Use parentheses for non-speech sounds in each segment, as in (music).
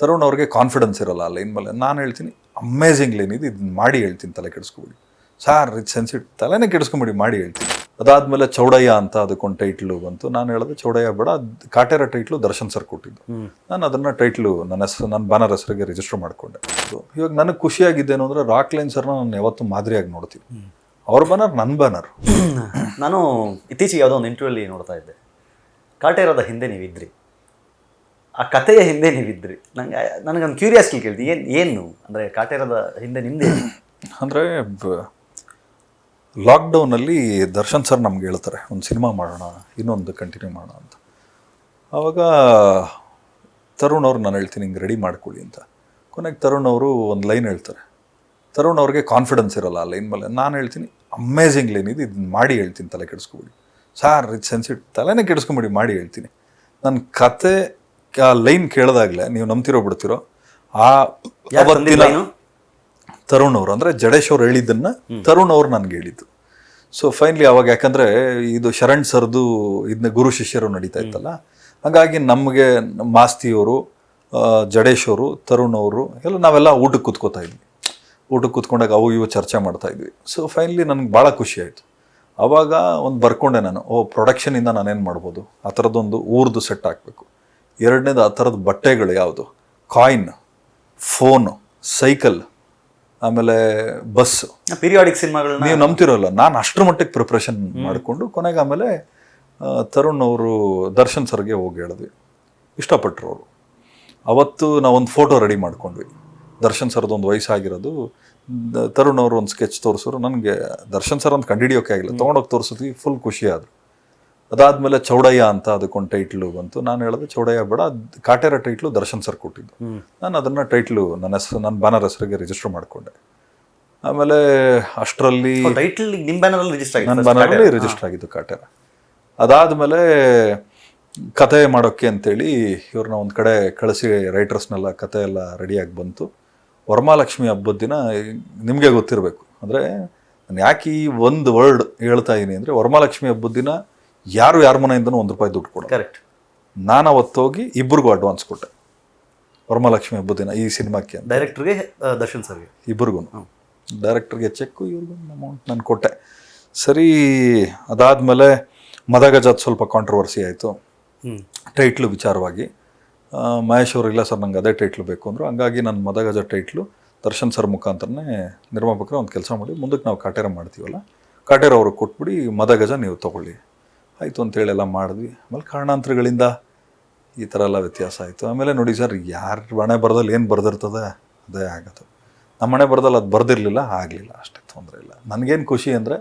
ತರುಣ್ ಅವ್ರಿಗೆ ಕಾನ್ಫಿಡೆನ್ಸ್ ಇರೋಲ್ಲ ಆ ಲೈನ್ ಮೇಲೆ. ನಾನು ಹೇಳ್ತೀನಿ ಅಮೇಝಿಂಗ್ ಲೈನ್ ಇದು. ಇದನ್ನ ಮಾಡಿ ಹೇಳ್ತೀನಿ ತಲೆ ಕೆಡಿಸ್ಕೊಬಿಡಿ. ಸಾರ್ ಇದು ಸೆನ್ಸಿಟ್ ತಲೆನೇ ಕೆಡಿಸ್ಕೊಂಬಿಡಿ ಮಾಡಿ ಹೇಳ್ತೀನಿ. ಅದಾದ್ಮೇಲೆ ಚೌಡಯ್ಯ ಅಂತ ಅದಕ್ಕೊಂದು ಟೈಟ್ಲು ಬಂತು. ನಾನು ಹೇಳಿದೆ ಚೌಡಯ್ಯ ಬೇಡ. ಅದು ಕಾಟೇರ ಟೈಟ್ಲು ದರ್ಶನ್ ಸರ್ ಕೊಟ್ಟಿದ್ದು. ನಾನು ಅದನ್ನು ಟೈಟ್ಲು ನನ್ನ ಹೆಸರು ನನ್ನ ಬ್ಯಾನರ್ ಹೆಸರಿಗೆ ರಿಜಿಸ್ಟರ್ ಮಾಡಿಕೊಂಡೆ. ಇವಾಗ ನನಗೆ ಖುಷಿಯಾಗಿದ್ದೇನು ಅಂದರೆ ರಾಕ್ ಲೈನ್ ಸರ್ನ ನಾನು ಯಾವತ್ತೂ ಮಾದರಿಯಾಗಿ ನೋಡ್ತೀನಿ. ಅವ್ರ ಬ್ಯಾನರ್ ನನ್ನ ಬ್ಯಾನರ್ ನಾನು ಇತ್ತೀಚೆಗೆ ಯಾವುದೋ ಒಂದು ಇಂಟರ್ವ್ಯೂಲಿ ನೋಡ್ತಾ ಇದ್ದೆ. ಕಾಟೇರದ ಹಿಂದೆ ನೀವಿದ್ರಿ. ಆ ಕಥೆಯ ಹಿಂದೆ ನೀವಿದ್ರಿ. ನಂಗೆ, ನನಗೊಂದು ಕ್ಯೂರಿಯಾಸಿಟಿ ಕೇಳಿದೆ ಏನು ಏನು? ಅಂದರೆ ಕಾಟೇರದ ಹಿಂದೆ ನಿಮ್ಮದೇ (coughs) ಅಂದರೆ ಲಾಕ್ಡೌನಲ್ಲಿ ದರ್ಶನ್ ಸರ್ ನಮ್ಗೆ ಹೇಳ್ತಾರೆ, ಒಂದು ಸಿನಿಮಾ ಮಾಡೋಣ, ಇನ್ನೊಂದು ಕಂಟಿನ್ಯೂ ಮಾಡೋಣ ಅಂತ. ಆವಾಗ ತರುಣ್ ಅವ್ರು ನಾನು ಹೇಳ್ತೀನಿ, ಹಿಂಗೆ ರೆಡಿ ಮಾಡ್ಕೊಳ್ಳಿ ಅಂತ. ಕೊನೆಗೆ ತರುಣ್ ಅವರು ಒಂದು ಲೈನ್ ಹೇಳ್ತಾರೆ. ತರುಣ್ ಅವ್ರಿಗೆ ಕಾನ್ಫಿಡೆನ್ಸ್ ಇರೋಲ್ಲ, ಆ ಲೈನ್ ಮೇಲೆ. ನಾನು ಹೇಳ್ತೀನಿ ಅಮೇಝಿಂಗ್ ಲೈನ್ ಇದು ಇದನ್ನ ಮಾಡಿ ಹೇಳ್ತೀನಿ, ತಲೆ ಕೆಡಿಸ್ಕೊಬಿಡಿ. ಸಾರ್ ಇದು ಸೆನ್ಸಿಟ್ ತಲೆನೇ ಕೆಡಿಸ್ಕೊಂಬಿಡಿ, ಮಾಡಿ ಹೇಳ್ತೀನಿ. ನನ್ನ ಕತೆ ಆ ಲೈನ್ ಕೇಳಿದಾಗಲೇ ನೀವು ನಂಬ್ತಿರೋ ಬಿಡ್ತಿರೋ ಆ ಅವತ್ತಿನ ತರುಣ್ ಅವರು ಅಂದ್ರೆ ಜಡೇಶ್ ಅವ್ರು ಹೇಳಿದ್ದನ್ನ ತರುಣ್ ಅವ್ರು ನನ್ಗೆ ಹೇಳಿದ್ದು. ಸೊ ಫೈನಲಿ ಅವಾಗ ಯಾಕಂದ್ರೆ ಇದು ಶರಣ್ ಸರ್ದು ಇದನ್ನ ಗುರು ಶಿಷ್ಯರು ನಡೀತಾ ಇತ್ತಲ್ಲ ಹಾಗಾಗಿ ನಮಗೆ ಮಾಸ್ತಿಯವರು ಆ, ಜಡೇಶ್ ಅವರು ತರುಣ್ ಅವರು ಎಲ್ಲ ನಾವೆಲ್ಲ ಊಟಕ್ಕೆ ಕೂತ್ಕೋತಾ ಇದ್ವಿ. ಊಟಕ್ಕೆ ಕೂತ್ಕೊಂಡಾಗ ಅವು ಇವು ಚರ್ಚೆ ಮಾಡ್ತಾ ಇದ್ವಿ. ಸೊ ಫೈನಲಿ ನನಗೆ ಭಾಳ ಖುಷಿ ಆಯಿತು. ಅವಾಗ ಒಂದು ಬರ್ಕೊಂಡೆ ನಾನು ಓ ಪ್ರೊಡಕ್ಷನಿಂದ ನಾನೇನು ಮಾಡ್ಬೋದು? ಆ ಥರದ್ದೊಂದು ಊರ್ದು ಸೆಟ್ ಹಾಕಬೇಕು. ಎರಡನೇದು ಆ ಥರದ ಬಟ್ಟೆಗಳು ಯಾವುದು? ಕಾಯಿನ್ ಫೋನ್ ಸೈಕಲ್ ಆಮೇಲೆ ಬಸ್. ಪೀರಿಯಾಡಿಕ್ ಸಿನಿಮಾಗಳನ್ನ ನೀವು ನಂಬ್ತಿರೋಲ್ಲ. ನಾನು ಅಷ್ಟರ ಮಟ್ಟಿಗೆ ಪ್ರಿಪ್ರೇಷನ್ ಮಾಡಿಕೊಂಡು ಕೊನೆಗೆ ಆಮೇಲೆ ತರುಣ್ ಅವರು ದರ್ಶನ್ ಸರ್ಗೆ ಹೋಗಿ ಹೇಳಿದ್ವಿ. ಇಷ್ಟಪಟ್ಟರು ಅವರು ಅವತ್ತು ನಾವೊಂದು ಫೋಟೋ ರೆಡಿ ಮಾಡ್ಕೊಂಡ್ವಿ. ದರ್ಶನ್ ಸರ್ದು ಒಂದು ವಯಸ್ಸಾಗಿರೋದು ತರುಣ್ ಅವರು ಒಂದು ಸ್ಕೆಚ್ ತೋರಿಸಿದ್ರು. ನನಗೆ ದರ್ಶನ್ ಸರ್ ಅಂತ ಕಂಡಿಡಿಯೋಕೆ ಆಗಿಲ್ಲ. ತೊಗೊಂಡೋಗಿ ತೋರಿಸಿದ್ವಿ. ಫುಲ್ ಖುಷಿ ಆದರು. ಅದಾದ್ಮೇಲೆ ಚೌಡಯ್ಯ ಅಂತ ಅದಕ್ಕೊಂದು ಟೈಟ್ಲು ಬಂತು. ನಾನು ಹೇಳಿದೆ ಚೌಡಯ್ಯ ಬೇಡ. ಅದ್ ಕಾಟೇರ ಟೈಟ್ಲು ದರ್ಶನ್ ಸರ್ ಕೊಟ್ಟಿದ್ದು. ನಾನು ಅದನ್ನ ಟೈಟ್ಲು ನನ್ನ ಹೆಸರು ನನ್ನ ಬ್ಯಾನರ್ ಹೆಸರಿಗೆ ರಿಜಿಸ್ಟರ್ ಮಾಡಿಕೊಂಡೆ. ಆಮೇಲೆ ಅಷ್ಟರಲ್ಲಿ ಟೈಟಲ್ ನಿಮ್ಮ ಬ್ಯಾನರಲ್ಲಿ ರಿಜಿಸ್ಟರ್ ನನ್ನ ಬ್ಯಾನರಲ್ಲಿ ರಿಜಿಸ್ಟರ್ ಆಗಿದ್ದು ಕಾಟೇರ. ಅದಾದ್ಮೇಲೆ ಕತೆ ಮಾಡೋಕ್ಕೆ ಅಂತೇಳಿ ಇವ್ರನ್ನ ಒಂದು ಕಡೆ ಕಳಿಸಿ ರೈಟರ್ಸ್ನೆಲ್ಲ ಕತೆ ಎಲ್ಲ ರೆಡಿಯಾಗಿ ಬಂತು. ವರಮಾಲಕ್ಷ್ಮಿ ಹಬ್ಬದ ದಿನ ನಿಮಗೆ ಗೊತ್ತಿರಬೇಕು. ಅಂದರೆ ನಾನು ಯಾಕೆ ಈ ಒಂದು ವರ್ಡ್ ಹೇಳ್ತಾ ಇದ್ದೀನಿ ಅಂದರೆ ವರಮಹಾಲಕ್ಷ್ಮಿ ಹಬ್ಬದ ದಿನ ಯಾರು ಯಾರ ಮನೆಯಿಂದನೂ ಒಂದು ರೂಪಾಯಿ ದುಡ್ಡು ಕೊಡೋದು ಕರೆಕ್ಟ್ ನಾನು ಅವತ್ತೋಗಿ ಇಬ್ಬರಿಗೂ ಅಡ್ವಾನ್ಸ್ ಕೊಟ್ಟೆ. ವರಮಹಾಲಕ್ಷ್ಮಿ ಹಬ್ಬದ ದಿನ ಈ ಸಿನಿಮಾಕ್ಕೆ ಡೈರೆಕ್ಟ್ರಿಗೆ ದರ್ಶನ್ ಸರ್ಗೆ ಇಬ್ಬರಿಗೂ ಡೈರೆಕ್ಟ್ರಿಗೆ ಚೆಕ್ಕು ಇವ್ರಿಗೂ ಅಮೌಂಟ್ ನಾನು ಕೊಟ್ಟೆ. ಸರಿ ಅದಾದಮೇಲೆ ಮದಗಜಾತ್ ಸ್ವಲ್ಪ ಕಾಂಟ್ರವರ್ಸಿ ಆಯಿತು. ಟೈಟ್ಲು ವಿಚಾರವಾಗಿ. ಮಹೇಶ್ ಅವರು ಇಲ್ಲ ಸರ್ ನಂಗೆ ಅದೇ ಟೈಟ್ಲು ಬೇಕು ಅಂದರು. ಹಂಗಾಗಿ ನಾನು ಮದಗಜ ಟೈಟ್ಲು ದರ್ಶನ್ ಸರ್ ಮುಖಾಂತರನೇ ನಿರ್ಮಾಪಕರು ಒಂದು ಕೆಲಸ ಮಾಡಿ ಮುಂದಕ್ಕೆ ನಾವು ಕಾಟೇರ ಮಾಡ್ತೀವಲ್ಲ ಕಾಟೇರ ಅವ್ರಿಗೆ ಕೊಟ್ಬಿಡಿ ಮದಗಜ ನೀವು ತೊಗೊಳ್ಳಿ. ಆಯಿತು ಅಂತೇಳಿ ಎಲ್ಲ ಮಾಡಿದ್ವಿ. ಆಮೇಲೆ ಕಾರಣಾಂತರಗಳಿಂದ ಈ ಥರ ಎಲ್ಲ ವ್ಯತ್ಯಾಸ ಆಯಿತು. ಆಮೇಲೆ ನೋಡಿ ಸರ್ ಯಾರ ಮಣೆ ಬರದಲ್ಲಿ ಏನು ಬರೆದಿರ್ತದೆ ಅದೇ ಆಗೋದು ನಮ್ಮ ಮನೆ ಬರದಲ್ಲಿ ಅದು ಬರೆದಿರಲಿಲ್ಲ ಆಗಲಿಲ್ಲ ಅಷ್ಟೇ ತೊಂದರೆ ಇಲ್ಲ. ನನಗೇನು ಖುಷಿ ಅಂದರೆ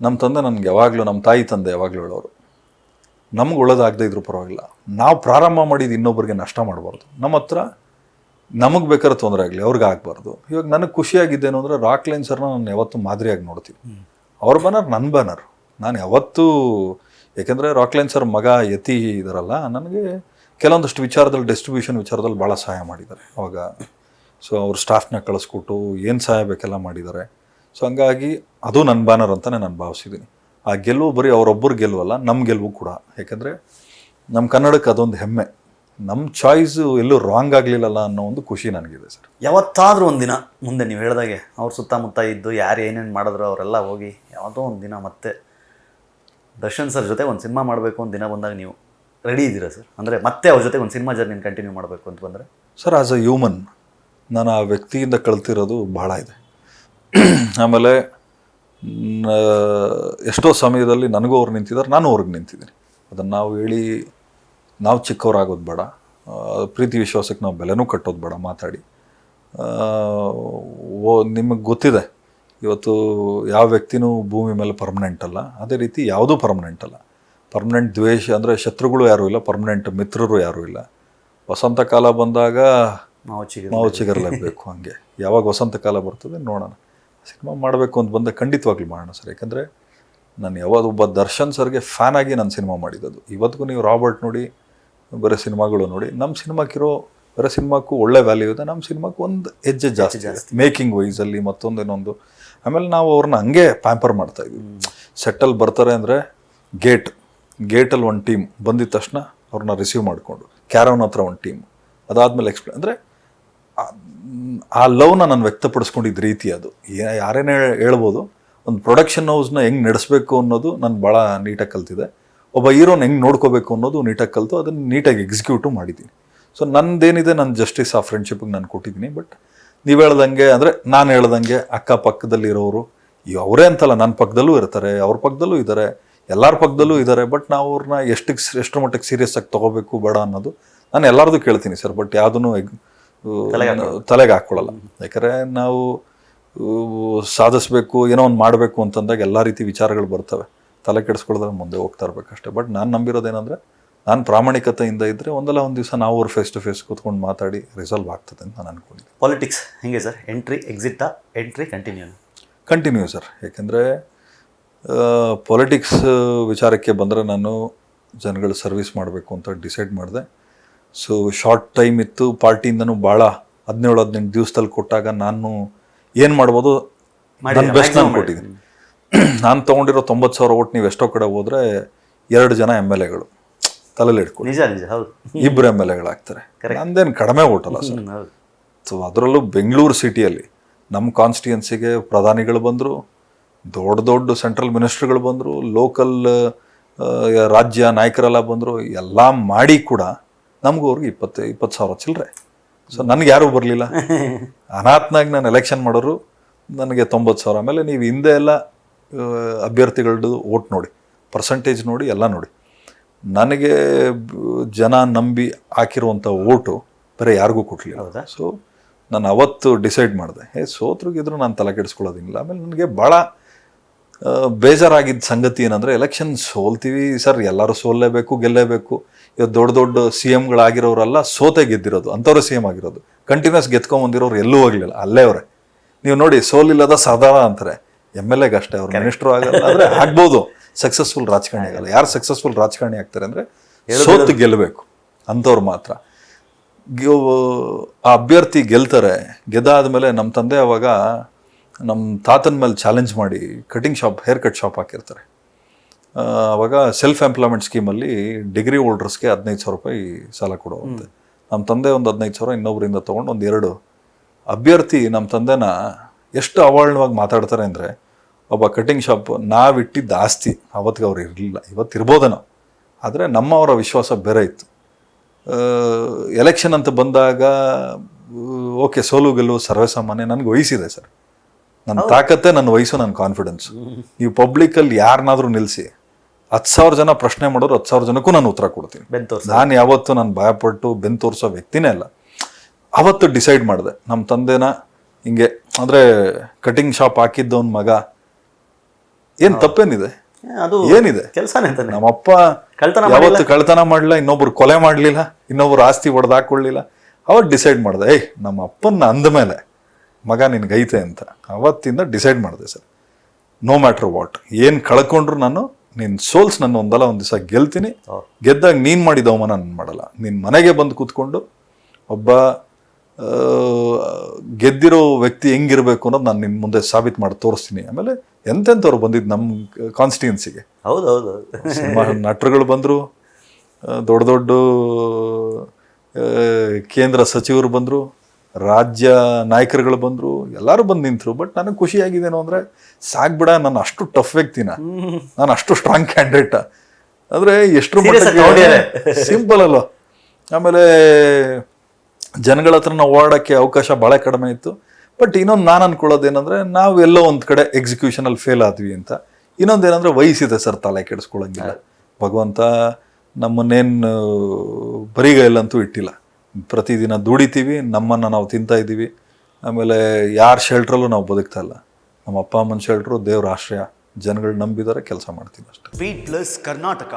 ನಮ್ಮ ತಂದೆ ನನಗೆ ಯಾವಾಗಲೂ ನಮ್ಮ ತಾಯಿ ತಂದೆ ಯಾವಾಗಲೂ ಹೇಳೋರು ನಮ್ಗೆ ಒಳ್ಳೇದಾಗದೇ ಇದ್ರೂ ಪರವಾಗಿಲ್ಲ. ನಾವು ಪ್ರಾರಂಭ ಮಾಡಿದ್ದು ಇನ್ನೊಬ್ಬರಿಗೆ ನಷ್ಟ ಮಾಡಬಾರ್ದು. ನಮ್ಮ ಹತ್ರ ನಮಗೆ ಬೇಕಾದ್ರೆ ತೊಂದರೆ ಆಗಲಿ ಅವ್ರಿಗೆ ಆಗಬಾರ್ದು. ಇವಾಗ ನನಗೆ ಖುಷಿಯಾಗಿದ್ದೇನು ಅಂದರೆ ರಾಕ್ ಲೈನ್ ಸರ್ನ ನಾನು ಯಾವತ್ತೂ ಮಾದರಿಯಾಗಿ ನೋಡ್ತೀವಿ ಅವ್ರ ಬ್ಯಾನರ್ ನನ್ನ ಬ್ಯಾನರ್. ನಾನು ಯಾವತ್ತೂ ಯಾಕೆಂದರೆ ರಾಕ್ ಲೈನ್ ಸರ್ ಮಗ ಯತಿ ಇದಾರಲ್ಲ, ನನಗೆ ಕೆಲವೊಂದಷ್ಟು ವಿಚಾರದಲ್ಲಿ ಡಿಸ್ಟ್ರಿಬ್ಯೂಷನ್ ವಿಚಾರದಲ್ಲಿ ಭಾಳ ಸಹಾಯ ಮಾಡಿದ್ದಾರೆ ಅವಾಗ. ಸೊ ಅವ್ರ ಸ್ಟಾಫ್ನ ಕಳಿಸ್ಕೊಟ್ಟು ಏನು ಸಹಾಯ ಬೇಕೆಲ್ಲ ಮಾಡಿದ್ದಾರೆ. ಸೊ ಹಂಗಾಗಿ ಅದು ನನ್ನ ಬ್ಯಾನರ್ ಅಂತಲೇ ನಾನು ಭಾವಿಸಿದ್ದೀನಿ ಆ ಗೆಲುವು ಬರೀ ಅವರೊಬ್ಬರು ಗೆಲುವಲ್ಲ ನಮ್ಮ ಗೆಲುವು ಕೂಡ. ಯಾಕೆಂದರೆ ನಮ್ಮ ಕನ್ನಡಕ್ಕೆ ಅದೊಂದು ಹೆಮ್ಮೆ. ನಮ್ಮ ಚಾಯ್ಸು ಎಲ್ಲೂ ರಾಂಗ್ ಆಗಲಿಲ್ಲಲ್ಲ ಅನ್ನೋ ಒಂದು ಖುಷಿ ನನಗಿದೆ ಸರ್. ಯಾವತ್ತಾದ್ರೂ ಒಂದಿನ, ಮುಂದೆ ನೀವು ಹೇಳಿದಾಗೆ, ಅವ್ರ ಸುತ್ತಮುತ್ತ ಇದ್ದು ಯಾರು ಏನೇನು ಮಾಡಿದ್ರು ಅವರೆಲ್ಲ ಹೋಗಿ, ಯಾವುದೋ ಒಂದು ದಿನ ಮತ್ತೆ ದರ್ಶನ್ ಸರ್ ಜೊತೆ ಒಂದು ಸಿನಿಮಾ ಮಾಡಬೇಕು ಅಂತ ದಿನ ಬಂದಾಗ ನೀವು ರೆಡಿ ಇದ್ದೀರಾ ಸರ್? ಅಂದರೆ ಮತ್ತೆ ಅವ್ರ ಜೊತೆ ಒಂದು ಸಿನಿಮಾ ಜರ್ನಿನ ಕಂಟಿನ್ಯೂ ಮಾಡಬೇಕು ಅಂತ ಬಂದರೆ? ಸರ್ ಆಸ್ ಅ ಹ್ಯೂಮನ್ ನಾನು ಆ ವ್ಯಕ್ತಿಯಿಂದ ಕಳ್ತಿರೋದು ಭಾಳ ಇದೆ. ಆಮೇಲೆ ಎಷ್ಟೋ ಸಮಯದಲ್ಲಿ ನನಗೂ ಅವ್ರು ನಿಂತಿದ್ದಾರೆ, ನಾನು ಅವ್ರಿಗೆ ನಿಂತಿದ್ದೀನಿ. ಅದನ್ನು ನಾವು ಹೇಳಿ, ನಾವು ಚಿಕ್ಕವರಾಗೋದು ಬೇಡ. ಪ್ರೀತಿ ವಿಶ್ವಾಸಕ್ಕೆ ನಾವು ಬೆಲೆನೂ ಕಟ್ಟೋದು ಬೇಡ ಮಾತಾಡಿ. ಓ, ನಿಮಗೆ ಗೊತ್ತಿದೆ ಇವತ್ತು ಯಾವ ವ್ಯಕ್ತಿನೂ ಭೂಮಿ ಮೇಲೆ ಪರ್ಮನೆಂಟ್ ಅಲ್ಲ. ಅದೇ ರೀತಿ ಯಾವುದೂ ಪರ್ಮನೆಂಟ್ ಅಲ್ಲ. ಪರ್ಮನೆಂಟ್ ದ್ವೇಷ ಅಂದರೆ ಶತ್ರುಗಳು ಯಾರೂ ಇಲ್ಲ ಪರ್ಮನೆಂಟ್ ಮಿತ್ರರು ಯಾರೂ ಇಲ್ಲ. ವಸಂತ ಕಾಲ ಬಂದಾಗ ನಾವು ಚಿಗರಲೇಬೇಕು ಹಂಗೆ. ಯಾವಾಗ ವಸಂತ ಕಾಲ ಬರ್ತದೆ ನೋಡೋಣ. ಸಿನಿಮಾ ಮಾಡಬೇಕು ಅಂತ ಬಂದ ಖಂಡಿತವಾಗ್ಲೂ ಮಾಡೋಣ ಸರ್. ಯಾಕಂದರೆ ನಾನು ಯಾವಾಗ ಒಬ್ಬ ದರ್ಶನ್ ಸರ್ಗೆ ಫ್ಯಾನ್ ಆಗಿ ನಾನು ಸಿನಿಮಾ ಮಾಡಿದ್ದು ಇವತ್ತಿಗೂ ನೀವು ರಾಬರ್ಟ್ ನೋಡಿ ಬೇರೆ ಸಿನಿಮಾಗಳು ನೋಡಿ ನಮ್ಮ ಸಿನಿಮಾಕ್ಕಿರೋ ಬೇರೆ ಸಿನಿಮಾಕ್ಕೂ ಒಳ್ಳೆ ವ್ಯಾಲ್ಯೂ ಇದೆ ನಮ್ಮ ಸಿನಿಮಾಕ್ಕೂ ಒಂದು ಹೆಜ್ಜೆ ಜಾಸ್ತಿ ಮೇಕಿಂಗ್ ವೈಸಲ್ಲಿ ಮತ್ತೊಂದು ಇನ್ನೊಂದು. ಆಮೇಲೆ ನಾವು ಅವ್ರನ್ನ ಹಂಗೆ ಪ್ಯಾಂಪರ್ ಮಾಡ್ತಾ ಇದ್ವಿ. ಸೆಟ್ಟಲ್ಲಿ ಬರ್ತಾರೆ ಅಂದರೆ ಗೇಟ್ ಗೇಟಲ್ಲಿ ಒಂದು ಟೀಮ್ ಬಂದಿದ ತಕ್ಷಣ ಅವ್ರನ್ನ ರಿಸೀವ್ ಮಾಡಿಕೊಂಡು ಕ್ಯಾರವನ್ ಹತ್ರ ಒಂದು ಟೀಮ್ ಅದಾದಮೇಲೆ ಎಕ್ಸ್ಪ್ಲೇನ್ ಅಂದರೆ ಆ ಲವ್ನ ನಾನು ವ್ಯಕ್ತಪಡಿಸ್ಕೊಂಡಿದ್ದ ರೀತಿ ಅದು. ಯಾರೇನೇ ಹೇಳ್ಬೋದು, ಒಂದು ಪ್ರೊಡಕ್ಷನ್ ಹೌಸ್ನ ಹೆಂಗೆ ನಡೆಸಬೇಕು ಅನ್ನೋದು ನಾನು ಭಾಳ ನೀಟಾಗಿ ಕಲ್ತಿದೆ. ಒಬ್ಬ ಹೀರೋನ ಹೆಂಗೆ ನೋಡ್ಕೋಬೇಕು ಅನ್ನೋದು ನೀಟಾಗಿ ಕಲಿತು, ಅದನ್ನು ನೀಟಾಗಿ ಎಕ್ಸಿಕ್ಯೂಟು ಮಾಡಿದ್ದೀನಿ. ಸೊ ನಂದೇನಿದೆ ನನ್ನ ಜಸ್ಟಿಸ್ ಆ ಫ್ರೆಂಡ್ಶಿಪ್ಗೆ ನಾನು ಕೊಟ್ಟಿದ್ದೀನಿ ಬಟ್ ನೀವು ಹೇಳ್ದಂಗೆ ಅಂದರೆ ನಾನು ಹೇಳ್ದಂಗೆ ಅಕ್ಕಪಕ್ಕದಲ್ಲಿರೋರು ಅವರೇ ಅಂತಲ್ಲ ನನ್ನ ಪಕ್ಕದಲ್ಲೂ ಇರ್ತಾರೆ ಅವ್ರ ಪಕ್ಕದಲ್ಲೂ ಇದ್ದಾರೆ ಎಲ್ಲರ ಪಕ್ಕದಲ್ಲೂ ಇದ್ದಾರೆ ಬಟ್ ನಾವು ಅವ್ರನ್ನ ಎಷ್ಟಕ್ಕೆ ಎಷ್ಟರ ಮಟ್ಟಿಗೆ ಸೀರಿಯಸ್ ಆಗಿ ತೊಗೋಬೇಕು ಬೇಡ ಅನ್ನೋದು ನಾನು ಎಲ್ಲರದು ಕೇಳ್ತೀನಿ ಸರ್ ಬಟ್ ಯಾವುದೂ ತಲೆಗೆ ಹಾಕ್ಕೊಳ್ಳಲ್ಲ ಯಾಕಂದರೆ ನಾವು ಸಾಧಿಸ್ಬೇಕು ಏನೋ ಒಂದು ಮಾಡಬೇಕು ಅಂತಂದಾಗ ಎಲ್ಲ ರೀತಿ ವಿಚಾರಗಳು ಬರ್ತವೆ. ತಲೆ ಕೆಡಿಸ್ಕೊಳ್ದ್ರೆ ಮುಂದೆ ಹೋಗ್ತಾ ಇರ್ಬೇಕಷ್ಟೇ ಬಟ್ ನಾನು ನಂಬಿರೋದೇನೆಂದರೆ ನಾನು ಪ್ರಾಮಾಣಿಕತೆಯಿಂದ ಇದ್ದರೆ ಒಂದಲ್ಲ ಒಂದು ದಿವಸ ನಾವು ಅವ್ರು ಫೇಸ್ ಟು ಫೇಸ್ ಕೂತ್ಕೊಂಡು ಮಾತಾಡಿ ರಿಸಾಲ್ವ್ ಆಗ್ತದೆ ಅಂತ ನಾನು ಅನ್ಕೊಂಡಿದ್ದೆ ಪಾಲಿಟಿಕ್ಸ್ ಹೇಗೆ ಸರ್? ಎಂಟ್ರಿ ಎಕ್ಸಿಟಾ ಎಂಟ್ರಿ ಕಂಟಿನ್ಯೂ ಕಂಟಿನ್ಯೂ ಸರ್ ಯಾಕೆಂದರೆ ಪೊಲಿಟಿಕ್ಸ್ ವಿಚಾರಕ್ಕೆ ಬಂದರೆ ನಾನು ಜನಗಳ ಸರ್ವಿಸ್ ಮಾಡಬೇಕು ಅಂತ ಡಿಸೈಡ್ ಮಾಡಿದೆ. ಸೊ ಶಾರ್ಟ್ ಟೈಮ್ ಇತ್ತು. ಪಾರ್ಟಿಯಿಂದನೂ ಭಾಳ ಹದಿನೇಳು ಹದಿನೆಂಟು ದಿವಸದಲ್ಲಿ ಕೊಟ್ಟಾಗ ನಾನು ಏನು ಮಾಡ್ಬೋದು? ನನ್ನ ಬೆಸ್ಟ್ ನಾನು ಕೊಟ್ಟಿದ್ದೀನಿ. ನಾನು ತೊಗೊಂಡಿರೋ ತೊಂಬತ್ತು ಸಾವಿರ ಓಟ್ ನೀವು ಎಷ್ಟೋ ಕಡೆ ಹೋದರೆ ಎರಡು ಜನ ಎಂ ಎಲ್ ಎಗಳು ತಲೆಯಲ್ಲಿ ಇಟ್ಕೊಳ್ಳಿ. ನಿಜ ನಿಜ ಹೌದು. ಇಬ್ಬರು ಎಂ ಎಲ್ ಎಗಳಾಗ್ತಾರೆ. ನಂದೇನು ಕಡಿಮೆ ಓಟಲ್ಲ ಸರ್. ಹೌದು. ಸೊ ಅದರಲ್ಲೂ ಬೆಂಗಳೂರು ಸಿಟಿಯಲ್ಲಿ ನಮ್ಮ ಕಾನ್ಸ್ಟಿಟ್ಯೂನ್ಸಿಗೆ ಪ್ರಧಾನಿಗಳು ಬಂದರು ದೊಡ್ಡ ದೊಡ್ಡ ಸೆಂಟ್ರಲ್ ಮಿನಿಸ್ಟ್ರ್ಗಳು ಬಂದರು ಲೋಕಲ್ ರಾಜ್ಯ ನಾಯಕರೆಲ್ಲ ಬಂದರು ಎಲ್ಲ ಮಾಡಿ ಕೂಡ ನಮಗೂ ಅವ್ರಿಗೆ ಇಪ್ಪತ್ತು ಇಪ್ಪತ್ತು ಸಾವಿರ ಚಿಲ್ಲರೆ ಸೊ ನನಗೆ ಯಾರೂ ಬರಲಿಲ್ಲ. ಅನಾಥನಾಗಿ ನಾನು ಎಲೆಕ್ಷನ್ ಮಾಡೋರು ನನಗೆ ತೊಂಬತ್ತು ಸಾವಿರ. ಆಮೇಲೆ ನೀವು ಹಿಂದೆ ಎಲ್ಲ ಅಭ್ಯರ್ಥಿಗಳದ್ದು ಓಟ್ ನೋಡಿ ಪರ್ಸಂಟೇಜ್ ನೋಡಿ ಎಲ್ಲ ನೋಡಿ. ನನಗೆ ಜನ ನಂಬಿ ಹಾಕಿರುವಂಥ ಓಟು ಬೇರೆ ಯಾರಿಗೂ ಕೊಟ್ಟಲಿಲ್ಲ ಹೌದಾ? ಸೊ ನಾನು ಅವತ್ತು ಡಿಸೈಡ್ ಮಾಡಿದೆ. ಏ ಸೋತ್ರಿಗಿದ್ರು ನಾನು ತಲೆ ಕೆಡಿಸ್ಕೊಳ್ಳೋದಿಲ್ಲ. ಆಮೇಲೆ ನನಗೆ ಭಾಳ ಬೇಜಾರಾಗಿದ್ದ ಸಂಗತಿ ಏನಂದರೆ ಎಲೆಕ್ಷನ್ ಸೋಲ್ತೀವಿ ಸರ್ ಎಲ್ಲರೂ ಸೋಲ್ಲೇಬೇಕು ಗೆಲ್ಲೇಬೇಕು. ಇವತ್ತು ದೊಡ್ಡ ದೊಡ್ಡ ಸಿ ಎಮ್ಗಳಾಗಿರೋರೆಲ್ಲ ಸೋತೆ ಗೆದ್ದಿರೋದು ಅಂಥವ್ರೆ ಸಿ ಎಂ ಆಗಿರೋದು. ಕಂಟಿನ್ಯೂಸ್ ಗೆದ್ಕೊಂಬಂದಿರೋರು ಎಲ್ಲೂ ಹೋಗಲಿಲ್ಲ ಅಲ್ಲೇ ಅವರೇ. ನೀವು ನೋಡಿ ಸೋಲಿಲ್ಲದ ಸಾಧಾರಣ ಅಂತಾರೆ. ಎಂ ಎಲ್ ಎಗೆ ಅಷ್ಟೇ ಅವ್ರು ಮಿನಿಸ್ಟ್ರು ಆಗಲ್ಲ ಅಂದರೆ ಆಗ್ಬೋದು. ಸಕ್ಸಸ್ಫುಲ್ ರಾಜಕಾರಣಿ ಆಗಲ್ಲ. ಯಾರು ಸಕ್ಸಸ್ಫುಲ್ ರಾಜಕಾರಣಿ ಆಗ್ತಾರೆ ಅಂದರೆ ಸೋತು ಗೆಲ್ಲಬೇಕು ಅಂಥವ್ರು ಮಾತ್ರ. ಗೆ- ಆ ಅಭ್ಯರ್ಥಿ ಗೆಲ್ತಾರೆ. ಗೆದ್ದಾದ್ಮೇಲೆ ನಮ್ಮ ತಂದೆ ಅವಾಗ ನಮ್ಮ ತಾತನ ಮೇಲೆ ಚಾಲೆಂಜ್ ಮಾಡಿ cutting shop hair cut shop ಹಾಕಿರ್ತಾರೆ ಅವಾಗ ಸೆಲ್ಫ್ ಎಂಪ್ಲಾಯ್ಮೆಂಟ್ ಸ್ಕೀಮಲ್ಲಿ ಡಿಗ್ರಿ ಹೋಲ್ಡರ್ಸ್ಗೆ ಹದಿನೈದು ಸಾವಿರ ರೂಪಾಯಿ ಸಾಲ ಕೊಡುವಂತೆ. ನಮ್ಮ ತಂದೆ ಒಂದು ಹದಿನೈದು ಸಾವಿರ ಇನ್ನೊಬ್ಬರಿಂದ ತೊಗೊಂಡು ಒಂದು ಎರಡು. ಅಭ್ಯರ್ಥಿ ನಮ್ಮ ತಂದೆನ ಎಷ್ಟು ಅವಾಳ್ಯವಾಗಿ ಮಾತಾಡ್ತಾರೆ ಅಂದರೆ ಒಬ್ಬ ಕಟಿಂಗ್ ಶಾಪ್ ನಾವಿಟ್ಟಿದ್ದ ಆಸ್ತಿ. ಅವತ್ತಿಗೆ ಅವ್ರು ಇರಲಿಲ್ಲ. ಇವತ್ತು ಇರ್ಬೋದೇನೋ ಆದರೆ ನಮ್ಮವರ ವಿಶ್ವಾಸ ಬೇರೆ ಇತ್ತು. ಎಲೆಕ್ಷನ್ ಅಂತ ಬಂದಾಗ ಓಕೆ ಸೋಲು ಗೆಲುವು ಸರ್ವೇಸಾಮಾನ್ಯ ನನಗೆ ವಹಿಸಿದೆ ಸರ್. ನನ್ನ ತಾಕತ್ತೆ ನನ್ನ ವಯಸ್ಸು ನನ್ನ ಕಾನ್ಫಿಡೆನ್ಸ್ ನೀವು ಪಬ್ಲಿಕಲ್ಲಿ ಯಾರನ್ನಾದರೂ ನಿಲ್ಲಿಸಿ ಹತ್ತು ಸಾವಿರ ಜನ ಪ್ರಶ್ನೆ ಮಾಡೋರು ಹತ್ತು ಸಾವಿರ ಜನಕ್ಕೂ ನಾನು ಉತ್ತರ ಕೊಡ್ತೀನಿ. ನಾನು ಯಾವತ್ತೂ ನಾನು ಭಯಪಟ್ಟು ಬೆನ್ ತೋರಿಸೋ ವ್ಯಕ್ತಿನೇ ಅಲ್ಲ. ಅವತ್ತು ಡಿಸೈಡ್ ಮಾಡಿದೆ. ನಮ್ಮ ತಂದೆನ ಹಿಂಗೆ ಅಂದರೆ ಕಟಿಂಗ್ ಶಾಪ್ ಹಾಕಿದ್ದವನ ಮಗ ಏನು ತಪ್ಪೇನಿದೆ? ಅದು ಏನಿದೆ? ಕೆಲಸನೇ ಅಂತಾನೆ ನಮ್ಮಪ್ಪ ಕಳ್ತನ ಯಾವತ್ತು ಕಳ್ತನ ಮಾಡಲಿಲ್ಲ ಇನ್ನೊಬ್ರು ಕೊಲೆ ಮಾಡಲಿಲ್ಲ ಇನ್ನೊಬ್ರು ಆಸ್ತಿ ಒಡೆದು ಹಾಕೊಳ್ಳಿಲ್ಲ ಅವತ್ತು ಡಿಸೈಡ್ ಮಾಡಿದೆ ಏಯ್ ನಮ್ಮ ಅಪ್ಪನ ಅಂದ ಮೇಲೆ ಮಗ ನಿನ್ಗೈತೆ ಅಂತ. ಅವತ್ತಿಂದ ಡಿಸೈಡ್ ಮಾಡಿದೆ ಸರ್. ನೋ ಮ್ಯಾಟ್ರ್ ವಾಟ್ ಏನು ಕಳ್ಕೊಂಡ್ರು ನಾನು ನಿನ್ನ ಸೋಲ್ಸ್ ನನ್ನ ಒಂದಲ್ಲ ಒಂದು ದಿವಸ ಗೆಲ್ತೀನಿ. ಗೆದ್ದಾಗ ನೀನು ಮಾಡಿದ ಅವಮಾನ ನಾನು ಮಾಡಲ್ಲ. ನಿನ್ನ ಮನೆಗೆ ಬಂದು ಕೂತ್ಕೊಂಡು ಒಬ್ಬ ಗೆದ್ದಿರೋ ವ್ಯಕ್ತಿ ಹೆಂಗಿರಬೇಕು ಅನ್ನೋದು ನಾನು ನಿಮ್ಮ ಮುಂದೆ ಸಾಬೀತು ಮಾಡಿ ತೋರಿಸ್ತೀನಿ. ಆಮೇಲೆ ಎಂತೆಂಥವ್ರು ಬಂದಿದ್ದು ನಮ್ಮ ಕಾನ್ಸ್ಟಿಟ್ಯೂನ್ಸಿಗೆ ಹೌದು ಹೌದು ನಟರುಗಳು ಬಂದರು ದೊಡ್ಡ ದೊಡ್ಡ ಕೇಂದ್ರ ಸಚಿವರು ಬಂದರು ರಾಜ್ಯ ನಾಯಕರುಗಳು ಬಂದರು ಎಲ್ಲರೂ ಬಂದು ನಿಂತರು. ಬಟ್ ನನಗೆ ಖುಷಿಯಾಗಿದ್ದೇನು ಅಂದರೆ ಸಾಕ್ಬಿಡ ನಾನು ಅಷ್ಟು ಟಫ್ ವ್ಯಕ್ತಿನ. ನಾನು ಅಷ್ಟು ಸ್ಟ್ರಾಂಗ್ ಕ್ಯಾಂಡಿಡೇಟ ಅಂದರೆ ಎಷ್ಟು ಸಿಂಪಲ್ ಅಲ್ವ. ಆಮೇಲೆ ಜನಗಳ ಹತ್ರ ನಾವು ಓಡಾಡೋಕ್ಕೆ ಅವಕಾಶ ಭಾಳ ಕಡಿಮೆ ಇತ್ತು. ಬಟ್ ಇನ್ನೊಂದು ನಾನು ಅನ್ಕೊಳ್ಳೋದೇನೆಂದರೆ ನಾವು ಎಲ್ಲೋ ಒಂದು ಕಡೆ ಎಕ್ಸಿಕ್ಯೂಷನಲ್ಲಿ ಫೇಲ್ ಆದ್ವಿ ಅಂತ. ಇನ್ನೊಂದು ಏನಂದರೆ ವಯಸ್ಸಿದೆ ಸರ್ ತಲೆ ಕೆಡಿಸ್ಕೊಳ್ಳೋಂಗಿಲ್ಲ. ಭಗವಂತ ನಮ್ಮನ್ನೇನು ಬರಿಗೈಲಂತೂ ಇಟ್ಟಿಲ್ಲ. ಪ್ರತಿದಿನ ದುಡಿತೀವಿ ನಮ್ಮನ್ನು ನಾವು ತಿಂತಾ ಇದ್ದೀವಿ. ಆಮೇಲೆ ಯಾರ ಶೆಲ್ಟ್ರಲ್ಲೂ ನಾವು ಬದುಕ್ತಾ ಇಲ್ಲ. ನಮ್ಮ ಅಪ್ಪ ಅಮ್ಮನ ಶೆಲ್ಟ್ರು ದೇವ್ರ ಆಶ್ರಯ. ಜನಗಳು ನಂಬಿದಾರೆ ಕೆಲಸ ಮಾಡ್ತೀವಿ ಅಷ್ಟೇ. ಕರ್ನಾಟಕ